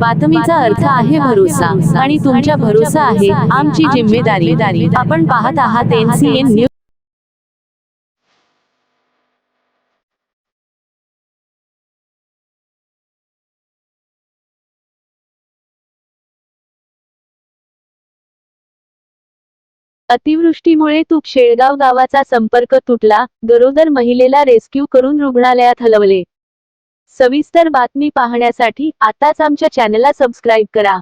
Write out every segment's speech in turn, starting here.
बातमीचा अर्थ आहे भरोसा आणि तुमच्या भरोसा आहे आमची जिम्मेदारी. आपण पाहत आहात एनसीएन न्यूज. अतिवृष्टीमुळे तूक शेळगाव गावाचा संपर्क तुटला गरोदर महिलेला रेस्क्यू करून रुग्णालयात हलवले. सविस्तर बातमी पाहण्यासाठी आताच आमच्या चॅनलला सबस्क्राईब करा.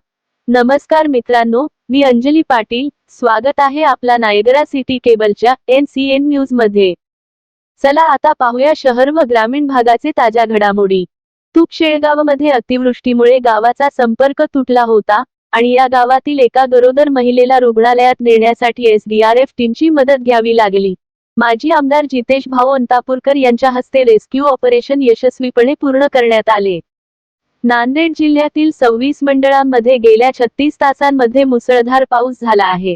नमस्कार मित्रांनो मी अंजली पाटील. स्वागत आहे आपला नायगरा सिटी केबलच्या एन सी एन न्यूजमध्ये. चला आता पाहूया शहर व ग्रामीण भागाचे ताज्या घडामोडी. तूक शेळगावमध्ये अतिवृष्टीमुळे गावाचा संपर्क तुटला होता आणि या गावातील एका गरोदर महिलेला रुग्णालयात नेण्यासाठी एसडीआरएफ टीमची मदत घ्यावी लागली. माजी आमदार जितेश भाऊ अंतापूरकर यांच्या हस्ते रेस्क्यू ऑपरेशन यशस्वीपणे पूर्ण करण्यात आले. नांदेड जिल्ह्यातील सव्वीस मंडळांमध्ये गेल्या छत्तीस तासांमध्ये मुसळधार पाऊस झाला आहे.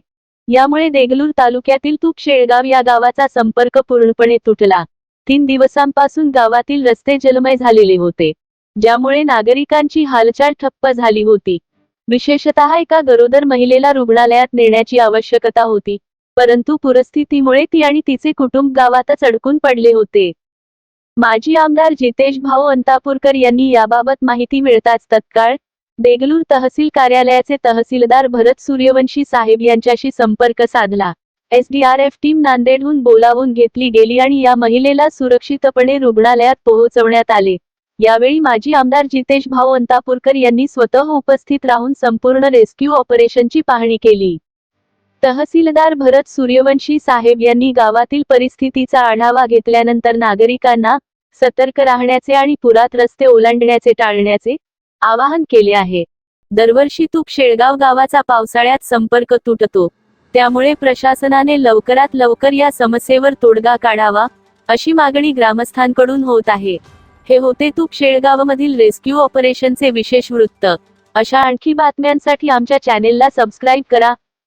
यामुळे देगलूर तालुक्यातील तूप शेळगाव या गावाचा संपर्क पूर्णपणे तुटला. तीन दिवसांपासून गावातील रस्ते जलमय झालेले होते. ज्यामुळे नागरिकांची हालचाल ठप्प झाली होती. विशेषतः एका गरोदर महिलेला रुग्णालयात नेण्याची आवश्यकता होती. परंतु पुरस्थितीमुळे ती आणि तिचे कुटुंब गावातच अडकून पडले होते. माजी आमदार जितेश भाऊ अंतापूरकर यांनी याबाबत माहिती मिळताच तत्काळ देगलूर तहसील कार्यालयाचे तहसीलदार भरत सूर्यवंशी साहेब यांच्याशी संपर्क साधला. एसडीआरएफ टीम नांदेडहून बोलावून घेतली गेली आणि या महिलेला सुरक्षितपणे रुग्णालयात पोहोचवण्यात आले. यावेळी माजी आमदार जितेश भाऊ अंतापूरकर यांनी स्वतः उपस्थित राहून संपूर्ण रेस्क्यू ऑपरेशनची पाहणी केली. तहसीलदार भरत सूर्यवंशी साहेब यांनी गावातील परिस्थितीचा आढावा घेतल्यानंतर नागरिकांना सतर्क राहण्याचे आणि पुरात रस्ते ओलांडण्याचे टाळण्याचे आवाहन केले आहे. दरवर्षी तूप शेळगाव गावाचा पावसाळ्यात संपर्क तुटतो. त्यामुळे प्रशासनाने लवकरात लवकर या समस्येवर तोडगा काढावा अशी मागणी ग्रामस्थांकडून होत आहे. हे होते तूक शेळगावमधील रेस्क्यू ऑपरेशनचे विशेष वृत्त. अशा आणखी बातम्यांसाठी आमच्या चॅनेलला सबस्क्राईब करा.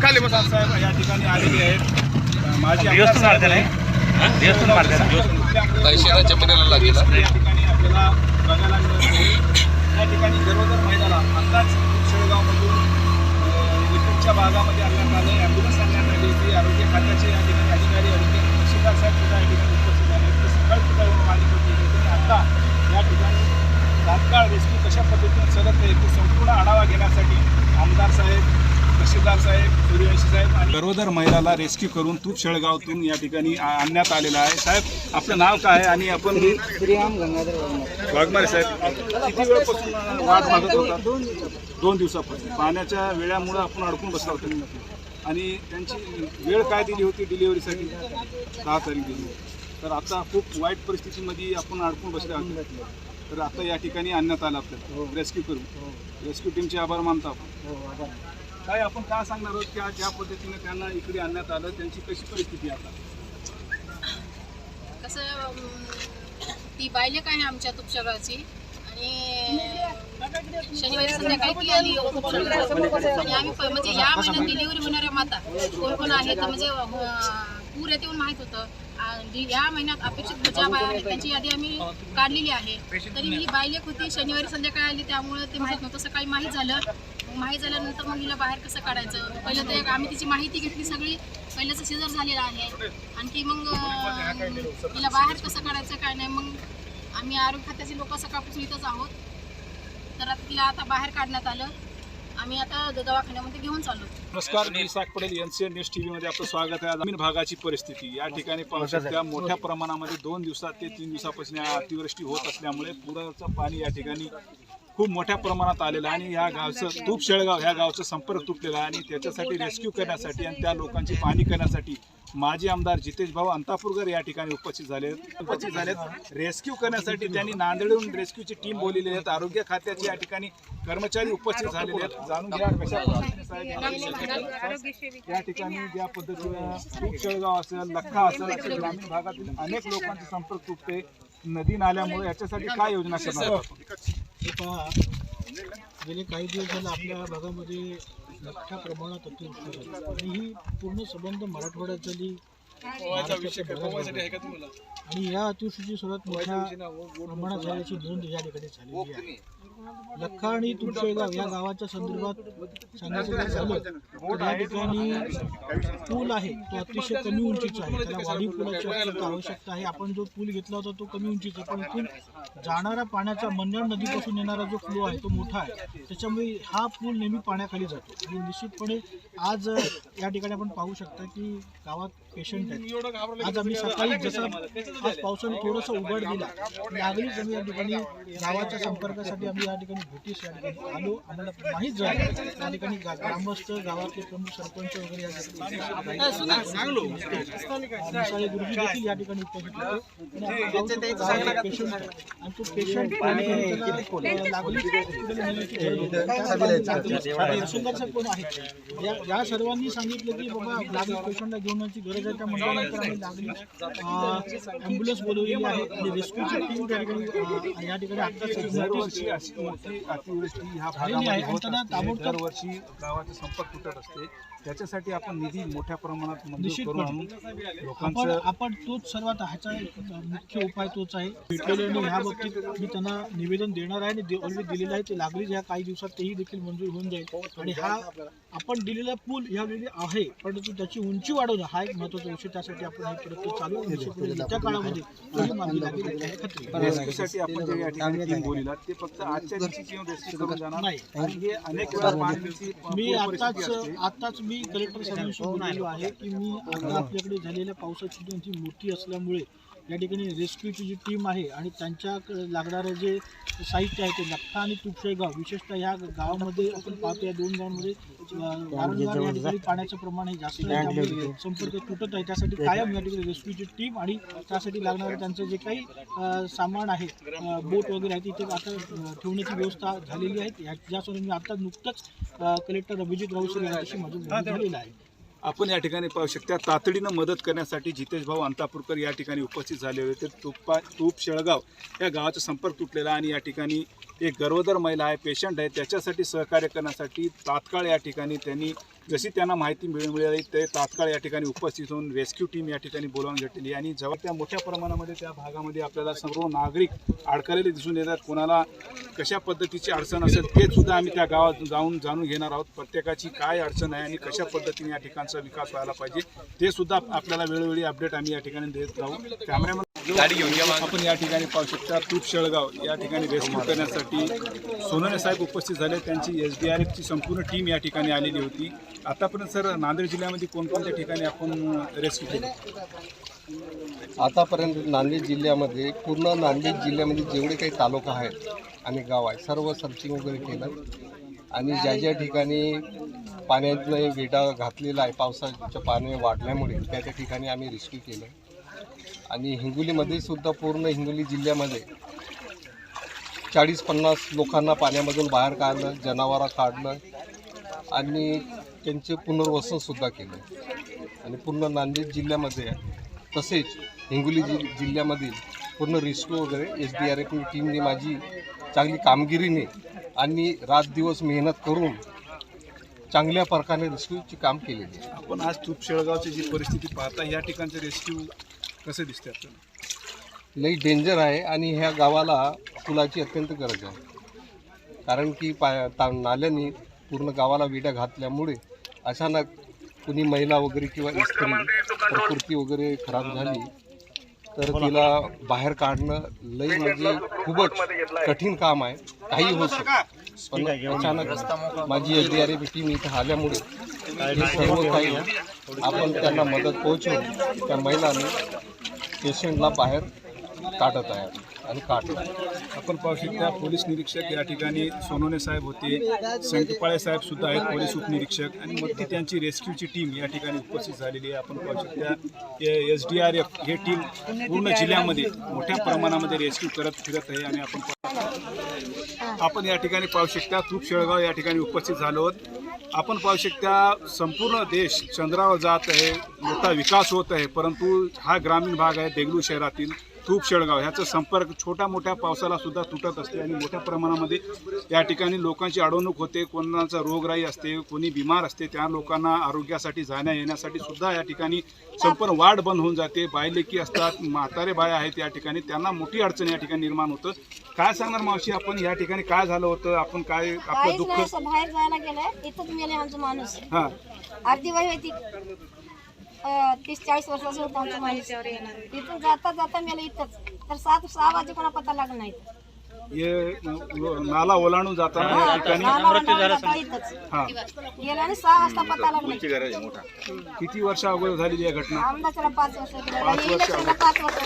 प्रसाद साहेब या ठिकाणी आलेले आहेत. माझी आमदार साहेब आहेत. या ठिकाणी आपल्याला बघायला मिळत नाही या ठिकाणी गरोदर महिलाला आत्ताच शेळगावमधून अं, इकडच्या भागामध्ये आणण्यात आले. ॲम्ब्युलन्स आणण्यात आली ती आरोग्य खात्याचे या ठिकाणी अधिकारी आरोग्य तहसीलदार साहेब सुद्धा या ठिकाणी उपस्थित झाले. ते सकाळी सुद्धा येऊन मागणी होती त्यांनी आता या ठिकाणी तात्काळ रेस्क्यू कशा पद्धतीने सरकते ते संपूर्ण आढावा घेण्यासाठी आमदार साहेब तहसीलदार साहेब सूर्यवंशी साहेब आणि गरोदर महिलाला रेस्क्यू करून तूप शेळगावतून या ठिकाणी आणण्यात आलेलं आहे. साहेब आपलं नाव काय आहे? आणि आपण वाघमारे. साहेब किती वेळपासून वाट बघत होता? दोन दिवसापासून. पाण्याच्या वेळामुळे आपण अडकून बसला होता. आणि त्यांची वेळ काय दिली होती डिलिव्हरीसाठी? दहा तारीख दिली तर आता खूप वाईट परिस्थितीमध्ये आपण अडकून बसले आहोत. तर आता या ठिकाणी आणण्यात आलं आपल्याला. रेस्क्यू करून. रेस्क्यू टीमचे आभार मानतो आपण. काय आपण काय सांगणार आहोत की आज ज्या पद्धतीने त्यांना इकडे आणण्यात आलं त्यांची कशी परिस्थिती आता? कसं ती बायलेक आहे आमच्या तुपशगावची? आणि शनिवारी संध्याकाळी ती आली आणि आम्ही म्हणजे या महिन्यात डिलिव्हरी होणाऱ्या माता कोण कोण आहे तर म्हणजे पूर येते म्हणून माहीत होतं. आणि या महिन्यात अपेक्षित ज्या बाया आहेत त्यांची यादी आम्ही काढलेली आहे. तरी ही बायलेक होती शनिवारी संध्याकाळी आली त्यामुळे ते माहीत नव्हतं. सकाळी माहीत झालं माहीत झाल्यानंतर मग हिला बाहेर कसं काढायचं? पहिलं तर एक आम्ही तिची माहिती घेतली सगळी. पहिल्याचं सिजर झालेलं आहे. आणखी मग तिला बाहेर कसं काढायचं काय नाही मग आम्ही आरोग्य खात्याचे लोक सकाळपासून इथंच आहोत. तर आता तिला आता बाहेर काढण्यात आलं. आम्ही आता द- दवाखान्यामध्ये घेऊन चाललो. नमस्कार मी Isaak Patel N C N news T व्हीमध्ये आपलं स्वागत आहे. ग्रामीण भागाची परिस्थिती या ठिकाणी शकता मोठ्या प्रमाणामध्ये दोन दिवसात ते तीन दिवसापासून अतिवृष्टी होत असल्यामुळे पुराचं पाणी या ठिकाणी खूप मोठ्या प्रमाणात आलेलं आणि या गावचं तूप शेळगाव ह्या गावचा संपर्क तुटलेला आहे आणि त्याच्यासाठी रेस्क्यू करण्यासाठी आणि त्या लोकांची पाहणी करण्यासाठी माजी आमदार जितेश भाऊ अंतापूरकर या ठिकाणी उपस्थित झाले. उपस्थित झालेत रेस्क्यू करण्यासाठी त्यांनी नांदेडहून रेस्क्यूची टीम बोललेली आहेत. आरोग्य खात्याचे या ठिकाणी कर्मचारी उपस्थित झालेले आहेत. जाणून घ्या कशा या ठिकाणी ज्या पद्धतीनं शेळगाव असेल लख्खा असेल अशा ग्रामीण भागातील अनेक लोकांचे संपर्क तुटते. नदी नाल्यामुळे याच्यासाठी काय योजना करणार? हे पहा. गेले काही दिवस झाले आपल्या भागामध्ये मोठ्या प्रमाणात अतिवृष्टी झाली. आणि ही पूर्ण संबंध मराठवाड्यात झाली. आणि या अतिवृष्टीची सर्वात मोठ्या प्रमाणात झाल्याची नोंद या ठिकाणी झालेली आहे. लख्खा आणि तुळशेगाव या गावाच्या संदर्भात सांगायचं झालं तर या ठिकाणी पूल आहे तो अतिशय कमी उंचीचा आहे. त्याला वाढीव पुलाची आवश्यकता आहे. आपण जो पूल घेतला होता तो कमी उंचीचा पण इथून जाणारा पाण्याचा मंडळ नदीपासून येणारा जो फ्लो आहे तो मोठा आहे. त्याच्यामुळे हा पूल नेहमी पाण्याखाली जातो. आणि निश्चितपणे आज या ठिकाणी आपण पाहू शकता की गावात पेशंट आहेत. आज आम्ही सकाळी जसं आज पावसाने थोडंसं उघड दिला लागलीच आम्ही या ठिकाणी गावाच्या संपर्कासाठी आम्ही या ठिकाणी भेटीस या ठिकाणी आलो. आम्हाला माहीत झालं. या ठिकाणी ग्रामस्थ गावातले प्रमुख सरपंच वगैरे या गुरुजी देखील या ठिकाणी उपस्थित होते पेशंट. आणि तो पेशंट लागली तहसीलदार कोण आहे या या सर्वांनी सांगितलं की बाबा लागली पेशंटला घेऊन जाण्याची गरज आहे त्या म्हटल्यानंतर आम्ही लागली ॲम्ब्युलन्स बोलवलेली आहे आणि रेस्क्यूची टीम त्या ठिकाणी या ठिकाणी आत्ताच झालेली आहे. आणि त्यांना. ताबडतोब- दरवर्षी गावाचे संपर्क तुटत असते त्याच्यासाठी आपण निधी मोठ्या प्रमाणात मंजूर. करून आपण लोकांचं आपण तोच सर्वात ह्याचा मुख्य उपाय तोच आहे. भेटलेले आणि ह्या बाबतीत. मी त्यांना निवेदन देणार आहे आणि ऑलरेडी दिलेलं आहे. ते लागलीच ह्या काही दिवसात तेही देखील मंजूर होऊन जाईल. आणि हा आपण दिलेला पूल यावेळी आहे. परंतु त्याची उंची वाढवणं हा एक महत्त्वाचा विषय. त्यासाठी आपण हे प्रयत्न चालू. आहे. निश्चितपणे येत्या काळामध्ये तोही मार्गी लागेल. याची आहे खात्री रेस्क्यूसाठी आपण जे या ठिकाणी टीम बोलिला ते फक्त आजच्या दिवशी येऊन रेस्क्यू करून जाणार. नाही. आणि हे अनेक वेळा पाण्याची मी आताच परिस्थिती असते. आताच मी कलेक्टर साहेबांशी बोललेलो आहे की मी आता आपल्याकडे झालेल्या पावसाची दोन मोठी असल्यामुळे या ठिकाणी रेस्क्यूची जी टीम आहे आणि त्यांच्या लागणारं जे साहित्य आहे ते लख्खा आणि तुपशेगाव विशेषतः ह्या गावामध्ये आपण पाहतो या दोन गावांमध्ये अं, वारंवार या ठिकाणी पाण्याचं प्रमाण हे जास्त आहे त्यामुळे संपर्क तुटत आहे. त्यासाठी कायम या ठिकाणी रेस्क्यूची टीम आणि त्यासाठी लागणारं त्यांचं जे काही सामान आहे बोट वगैरे आहे तिथे आता ठेवण्याची व्यवस्था झालेली आहे. या- ज्यासाठी मी आता नुकतंच कलेक्टर अभिजित राऊसर यांच्याशी माझं आपण या ठिकाणी पाहू शकता तातडीनं मदत करण्यासाठी जितेश भाऊ अंतापूरकर या ठिकाणी उपस्थित झाले होते. तुप्पा तूप शेळगाव या गावाचा संपर्क तुटलेला आणि या ठिकाणी एक गरोदर महिला आहे पेशंट आहे. त्याच्यासाठी सहकार्य करण्यासाठी तात्काळ या ठिकाणी त्यांनी जशी त्यांना माहिती मिळ मिळाली ते तात्काळ या ठिकाणी उपस्थित होऊन रेस्क्यू टीम या ठिकाणी बोलावून घेतलेली आणि जेव्हा त्या मोठ्या प्रमाणामध्ये त्या भागामध्ये आपल्याला सर्व नागरिक अडकलेले दिसून येतात. कोणाला कशा पद्धतीची अडचण असेल ते सुद्धा आम्ही त्या गावात जाऊन जाणून घेणार आहोत. प्रत्येकाची काय अडचण आहे आणि कशा पद्धतीने या ठिकाणचा विकास व्हायला पाहिजे ते सुद्धा आपल्याला वेळोवेळी अपडेट आम्ही या ठिकाणी देत राहू. कॅमेरामॅन आपण या ठिकाणी पाहू शकता तूप शेळगाव या ठिकाणी रेस्क्यू करण्यासाठी सोनवणे साहेब उपस्थित झाले. त्यांची एस डी आर एफची संपूर्ण टीम या ठिकाणी आलेली होती. आतापर्यंत सर नांदेड जिल्ह्यामध्ये कोणकोणत्या ठिकाणी आपण रेस्क्यू केलं? आतापर्यंत नांदेड जिल्ह्यामध्ये पूर्ण नांदेड जिल्ह्यामध्ये जेवढे काही तालुका आहेत आणि गाव आहे सर्व सर्चिंग वगैरे केलं. आणि ज्या ज्या ठिकाणी पाण्यातनं वेढा घातलेला आहे पावसाच्या पाणी वाढल्यामुळे त्या त्या ठिकाणी आम्ही रेस्क्यू केलं. आणि हिंगोलीमध्ये सुद्धा पूर्ण हिंगोली जिल्ह्यामध्ये चाळीस पन्नास लोकांना पाण्यामधून बाहेर काढलं जनावरं काढलं आणि त्यांचे पुनर्वसनसुद्धा केलं. आणि पूर्ण नांदेड जिल्ह्यामध्ये तसेच हिंगोली जि जिल्ह्यामधील पूर्ण रेस्क्यू वगैरे एस डी आर एफ टीमने माझी चांगली कामगिरीने आणि रात दिवस मेहनत करून चांगल्या प्रकारे रेस्क्यूची काम केलेली आहे. आपण आज तूप शेळगावची जी परिस्थिती पाहता या ठिकाणचे रेस्क्यू कसे दिसते आपल्याला? लई डेंजर आहे आणि ह्या गावाला पुलाची अत्यंत गरज आहे. कारण की पा ता नाल्याने पूर्ण गावाला विड्या घातल्यामुळे अचानक कुणी महिला वगैरे किंवा स्त्री प्रकृती वगैरे खराब झाली तर तिला बाहेर काढणं लई म्हणजे खूपच कठीण काम आहे. काही होऊ शकतं. पण अचानक माझी S D R F team इथं आल्यामुळे हे सर्व काही आपण त्यांना मदत पोहोचवून त्या महिलाने पेशंटला बाहेर काढत आहे आणि काढलं आपण पाहू शकता पोलीस निरीक्षक या ठिकाणी सोनवणे साहेब होते संकपाळे साहेब सुद्धा आहेत पोलीस उपनिरीक्षक. आणि मग ती त्यांची रेस्क्यूची टीम या ठिकाणी उपस्थित झालेली आहे. आपण पाहू शकता एस डी आर एफ हे टीम पूर्ण जिल्ह्यामध्ये मोठ्या प्रमाणामध्ये रेस्क्यू करत फिरत आहे आणि आपण पाहू- आपण या ठिकाणी पाहू शकता तूप शेळगाव या ठिकाणी उपस्थित झालो आहोत. आपण पाहू शकता संपूर्ण देश चंद्रावर जात आहे मोठा विकास होत आहे परंतु हा ग्रामीण भाग आहे देगलू शहरातील. तूप शेळगाव. ह्याचा संपर्क छोट्या मोठ्या पावसाला सुद्धा तुटत असते आणि मोठ्या प्रमाणामध्ये या ठिकाणी लोकांची अडवणूक होते कोणाचा रोगराई असते कोणी बिमार असते त्या लोकांना आरोग्यासाठी जाण्या येण्यासाठी सुद्धा या ठिकाणी संपूर्ण वाढ बंद होऊन जाते. बायलेकी असतात म्हातारे बाय आहेत या ठिकाणी. त्यांना मोठी अडचण या ठिकाणी निर्माण होतं. काय सांगणार मावशी आपण? या ठिकाणी काय झालं होतं? आपण काय आपलं दुःख बाहेर जायला गेलंय इथंच मेले आमचं माणूस. हा. अर्धी वय होती. तीस चाळीस वर्षाचं होतं आमचं माणूस. इथून जाता जाता मेलं इथंच. तर सात सहा वाजे कोणा पता लागला नाही हे नाला ओलांडून जाताना या ठिकाणी? इथंच. हा. गेला आणि सहा वाजता पता लागला किती वर्षा अगोदर झालेली आहे घटना? आमदार पाच वर्ष गेलं इलेक्शनला पाच वर्ष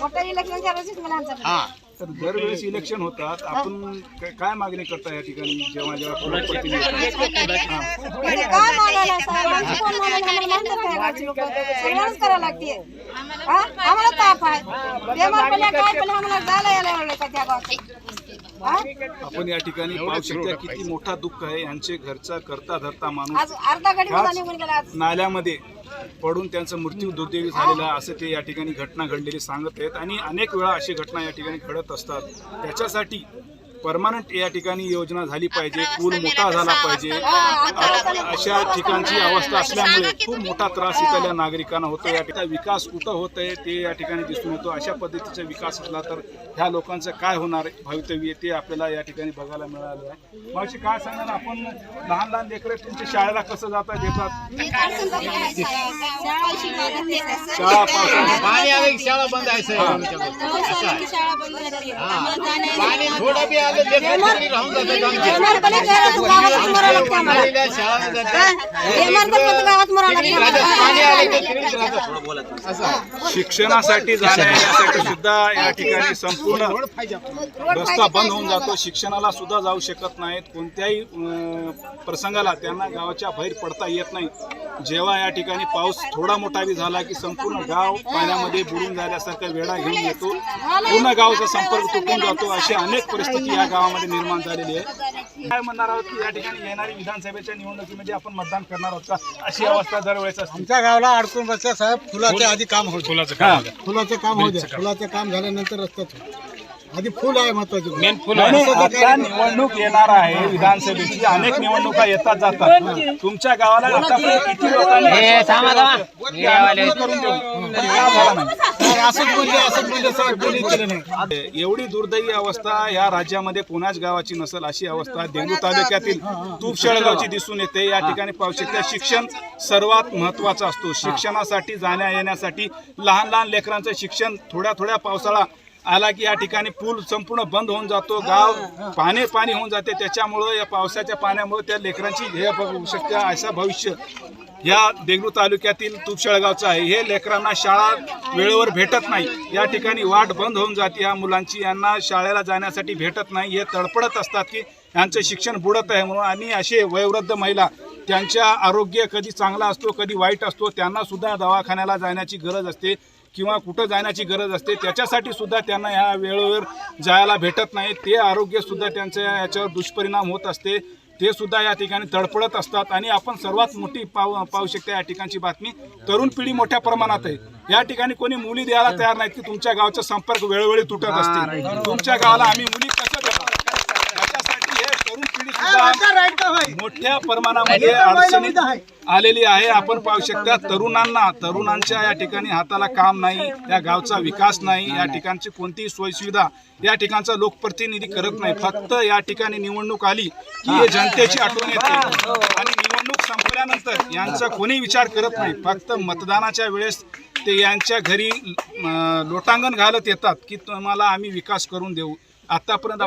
मोठं इलेक्शनच्या वेळेस मला आमचं. तर दरवेळेस इलेक्शन होतात आपण काय- काय मागणी करता या ठिकाणी जेव्हा जेव्हा प्रमुखपती म्हणजे काय मागायला साहेब? आमचं कोण मागायला? आम्हाला माहीत नाही काय गावची लोकं. सगळ्यांनाच करावं लागते हा? आम्हाला ताप आहे बेमार पडल्या काय पण आम्हाला जायला यायला एवढं का त्या गावात हा? आपण या ठिकाणी पाहू शकता किती मोठा दुःख आहे यांचे घरचा करता धरता माणूस आज अर्धा गाडी मला निघून गेला आज नाल्यामध्ये पडून त्यांचा मृत्यू दुर्दैवी झालेला आहे, असं ते या ठिकाणी घटना घडलेली सांगत आहेत. आणि अनेक वेळा अशी घटना या ठिकाणी घडत असतात. त्याच्यासाठी परमानंट या ठिकाणी योजना झाली पाहिजे. पूल मोठा झाला पाहिजे. अशा ठिकाणची अवस्था असल्यामुळे खूप मोठा त्रास इथल्या नागरिकांना होतो या ठिकाणी विकास कुठं होत आहे ते या ठिकाणी दिसून येतो. अशा पद्धतीचा विकास असला तर ह्या लोकांचं काय होणार भवितव्य ते आपल्याला या ठिकाणी बघायला मिळालं आहे. मावशी काय सांगणार आपण लहान लहान लेकरं तुमच्या शाळेला कसं जातात येतात शाळा बंद आहे शिक्षणासाठी जाण्यासाठी सुद्धा या ठिकाणी संपूर्ण रस्ता बंद होऊन जातो. शिक्षणाला सुद्धा जाऊ शकत नाहीत. कोणत्याही प्रसंगाला त्यांना गावाच्या बाहेर पडता येत नाही. जेव्हा या ठिकाणी पाऊस थोडा मोठा बी झाला की संपूर्ण गाव पाण्यामध्ये बुडून जाण्यासारखा वेळा घेऊन येतो. पूर्ण गावचा संपर्क तुटून जातो. अशी अनेक परिस्थिती या गावामध्ये निर्माण झालेली आहे. काय म्हणणार आहोत की या ठिकाणी येणारी विधानसभेच्या निवडणुकीमध्ये आपण मतदान करणार आहोत का? अशी अवस्था दरवेळेस असते. आमच्या गावाला अडकून रस्त्या साहेब फुलाच्या आधी काम होतं. फुलाचं काम फुलाचं काम होऊ द्या फुलाचं काम झाल्यानंतर रस्त्यात होईल. आधी फुल आहे महत्वाची. मेन आणि आता निवडणूक येणार आहे विधानसभेची. अनेक निवडणुका येतात जातात. तुमच्या गावाला आतापर्यंत किती लोकांनी करून देऊ. पण झाला नाही असंच बोलले असंच बोलले साहेब कोणी केलं नाही. एवढी दुर्दैवी अवस्था या राज्यामध्ये कोणाच गावाची नसेल अशी अवस्था देंगू तालुक्यातील तूपशेळगावची दिसून येते. या ठिकाणी पाहू शकता शिक्षण सर्वात महत्त्वाचा असतो. शिक्षणासाठी जाण्या येण्यासाठी लहान लहान लेकरांचं शिक्षण थोड्या थोड्या पावसाळा आला की या ठिकाणी पूल संपूर्ण बंद होऊन जातो. गाव पाणी पाणी होऊन जाते. त्याच्यामुळं या पावसाच्या पाण्यामुळे त्या लेकरांची हे बघू शकता. असं भविष्य या देगलू तालुक्यातील तुपशेळगावचं आहे. हे लेकरांना शाळा वेळेवर भेटत नाही. या ठिकाणी वाट बंद होऊन जाते. या मुलांची यांना शाळेला जाण्यासाठी भेटत नाही. हे तडपडत असतात की यांचं शिक्षण बुडत आहे म्हणून आणि असे वयोवृद्ध महिला त्यांच्या आरोग्य कधी चांगला असतो कधी वाईट असतो त्यांना सुद्धा दवाखान्याला जाण्याची गरज असते. किंवा कुठं जाण्याची गरज असते त्याच्यासाठी सुद्धा त्यांना ह्या वेळेवर जायला भेटत नाही. ते आरोग्य सुद्धा त्यांच्या याच्यावर दुष्परिणाम होत असते. ते सुद्धा या ठिकाणी तडफडत असतात. आणि आपण सर्वात मोठी पाहू पाहू शकता या ठिकाणची बातमी तरुण पिढी मोठ्या प्रमाणात आहे. या ठिकाणी कोणी मुली द्यायला तयार नाहीत की तुमच्या गावचा संपर्क वेळोवेळी तुटत असते. तुमच्या गावाला आम्ही मुली कसं देणार? त्याच्यासाठी हे तरुण पिढी सुद्धा मोठ्या प्रमाणामध्ये अडचणीत आलेली आहे. आपण पाहू शकता तरुणांना तरुणांच्या या ठिकाणी हाताला काम नाही या गावचा विकास नाही या ठिकाणची कोणतीही सोयीसुविधा या ठिकाणचा लोकप्रतिनिधी करत नाही. फक्त या ठिकाणी निवडणूक आली की हे जनतेची आठवण येते. आणि निवडणूक संपल्यानंतर यांचा कोणी विचार करत नाही. फक्त मतदानाच्या वेळेस ते यांच्या घरी लोटांगण घालत येतात की तुम्हाला आम्ही विकास करून देऊ. आतापर्यंत